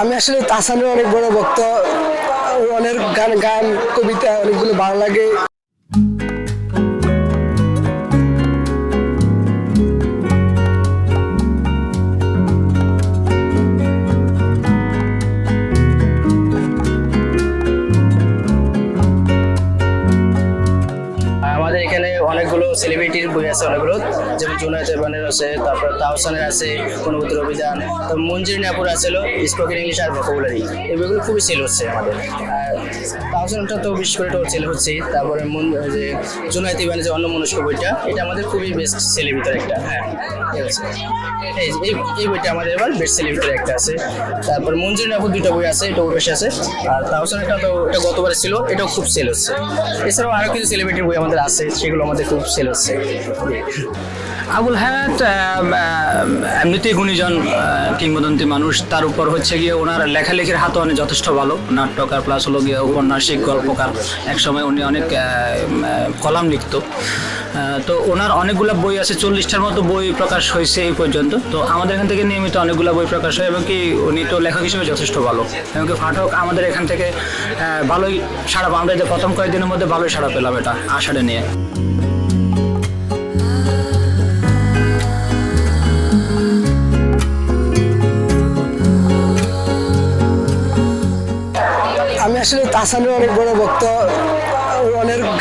আমি আসলে তাসানের অনেক বড় ভক্ত। অনেক গান গান কবিতা অনেকগুলো ভালো লাগে। আছে অনেকগুলো যেমন জুনায়দ এবানের আছে, তারপর তাহসানের আছে অনুভূতির অভিযান তারপর মঞ্জির নাপুর আছে স্পোকেন ইংলিশ আর ভোকাবুলারি এই বইগুলো খুবই সেল হচ্ছে আমাদের। আর তাহসানটা তো বিশেষ করে সেল হচ্ছে, তারপরে যে জুনায়দ ইবানের যে অন্য মনস্ক বইটা, এটা আমাদের খুবই বেস্ট সেলের ভিতরে একটা হ্যাঁ এই এই বইটা আমাদের এবার বেস্ট সেলের ভিতরে একটা আছে। তারপর মঞ্জির নাপুর দুটো বই আছে, এটা পাশে আছে। আর তাহসানটা তো, এটা গতবারে ছিল, এটাও খুব সেল হচ্ছে। এছাড়াও আরও কিছু সেলিব্রিটির বই আমাদের আছে, সেগুলো আমাদের খুব সেল হচ্ছে। আবুল হায়াত এমনিতেই গুণীজন কিংবদন্তি মানুষ। তার উপর হচ্ছে গিয়ে ওনার লেখালেখির হাতও অনেক যথেষ্ট ভালো। নাট্যকার প্লাস হলো গিয়ে উপন্যাসিক, গল্পকার। একসময় উনি অনেক কলাম লিখত। তো ওনার অনেকগুলো বই আছে, চল্লিশটার মতো বই প্রকাশ হয়েছে এই পর্যন্ত। তো আমাদের এখান থেকে নিয়মিত অনেকগুলো বই প্রকাশ হয় এবং কি উনি তো লেখক হিসেবে যথেষ্ট ভালো। এবং কি পাঠক আমাদের এখান থেকে ভালোই সাড়া আমরা প্রথম কয়েকদিনের মধ্যে ভালোই সাড়া পেলাম এটা আশাটা নিয়ে। তাসানের অনেক বড় ভক্ত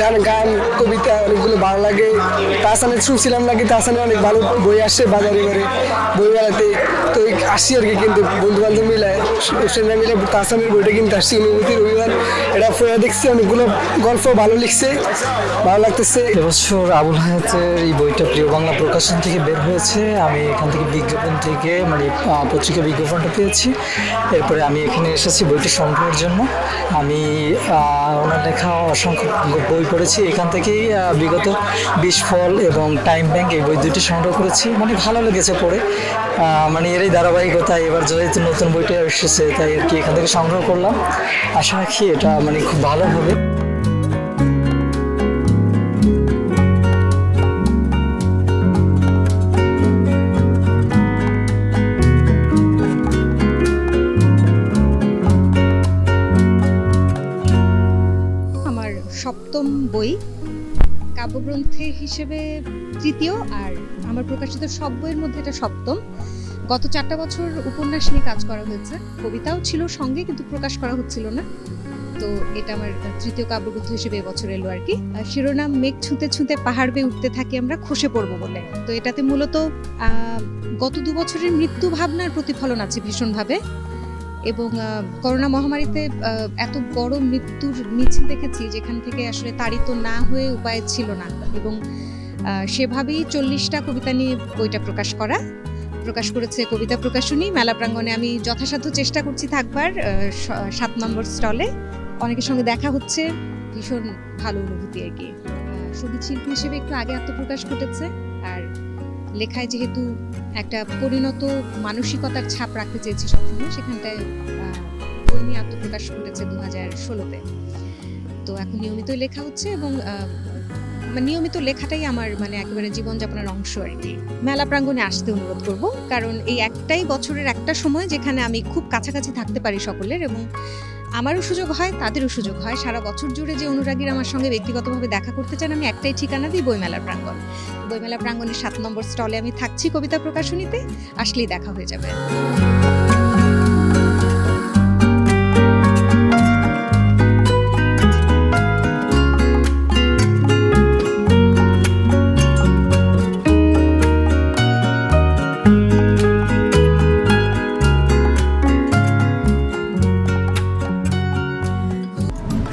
গান গান, কবিতা অনেকগুলো ভালো লাগে। তাসানের শুনছিলাম নাকি তাসানের অনেক ভালো বই আসে বাজারে করে বই মেলাতে তো আসি আর কি, কিন্তু বন্ধু বান্ধব মিলে মিলে তাসানের বইটা কিনতে আসছি অনুভূতির রবিবার। এটা পড়ে দেখছি, অনেকগুলো গল্প ভালো লিখছে, ভালো লাগতেছে। এবছর আবুল হায়াতের এই বইটা প্রিয় বাংলা প্রকাশন থেকে বের হয়েছে। আমি এখান থেকে বিজ্ঞাপন থেকে মানে পত্রিকা বিজ্ঞাপনটা পেয়েছি। এরপরে আমি এখানে এসেছি বইটি সংগ্রহের জন্য। আমি ওনার লেখা অসংখ্য বই পড়েছি এখান থেকেই বিগত বিশ ফল এবং টাইম ব্যাংক এই বই দুটি সংগ্রহ করেছি। মানে ভালো লেগেছে পড়ে। মানে এরই ধারাবাহিকতা এবার যেহেতু নতুন বইটা এসেছে, তাই আর কি এখান থেকে সংগ্রহ করলাম। আশা রাখি এটা মানে খুব ভালো হবে। সপ্তম বই, কাব্যগ্রন্থে হিসেবে তৃতীয় আর আমার প্রকাশিত সব বইয়ের মধ্যে এটা সপ্তম। গত চারটা বছর উপন্যাস নিয়ে কাজ করা হয়েছে। কবিতাও ছিল সঙ্গে, কিন্তু প্রকাশ করা হচ্ছিল না। তো এটা আমার তৃতীয় কাব্যগ্রন্থ হিসেবে এবছর এলো আর কি। শিরোনাম, মেঘ ছুঁতে ছুঁতে পাহাড় বেয়ে উঠতে থাকি আমরা, খসে পড়ব বলে। তো এটাতে মূলত গত দু বছরের মৃত্যু ভাবনার প্রতিফলন আছে ভীষণভাবে। এবং করোনা মহামারীতে এত বড় মৃত্যুর মিছিল দেখেছি যেখান থেকে আসলে তাড়িত না হয়ে উপায় ছিল না। এবং সেভাবেই চল্লিশটা কবিতা নিয়ে বইটা প্রকাশ করা, প্রকাশ করেছে কবিতা প্রকাশনী। মেলা প্রাঙ্গণে আমি যথাসাধ্য চেষ্টা করছি থাকবার সাত নম্বর স্টলে। অনেকের সঙ্গে দেখা হচ্ছে, ভীষণ ভালো অনুভূতি আর কি। সংগীত শিল্পী হিসেবে একটু আগে আত্মপ্রকাশ ঘটেছে, আর লেখায় যেহেতু একটা পরিণত মানসিকতার ছাপ রাখতে চেয়েছি সবসময়, সেখানটায় বই নিয়ে আত্মপ্রকাশ ঘটেছে দু হাজার ষোলোতে। তো এখন নিয়মিত লেখা হচ্ছে এবং মানে নিয়মিত লেখাটাই আমার মানে একেবারে জীবনযাপনের অংশ আর কি। মেলা প্রাঙ্গণে আসতে অনুরোধ করব, কারণ এই একটাই বছরের একটা সময় যেখানে আমি খুব কাছাকাছি থাকতে পারি সকলের এবং আমারও সুযোগ হয়, তাদেরও সুযোগ হয়। সারা বছর জুড়ে যে অনুরাগীরা আমার সঙ্গে ব্যক্তিগতভাবে দেখা করতে চান, আমি একটাই ঠিকানা দিই বইমেলার প্রাঙ্গণ। বইমেলা প্রাঙ্গণের সাত নম্বর স্টলে আমি থাকছি কবিতা প্রকাশনীতে। আসলেই দেখা হয়ে যাবে।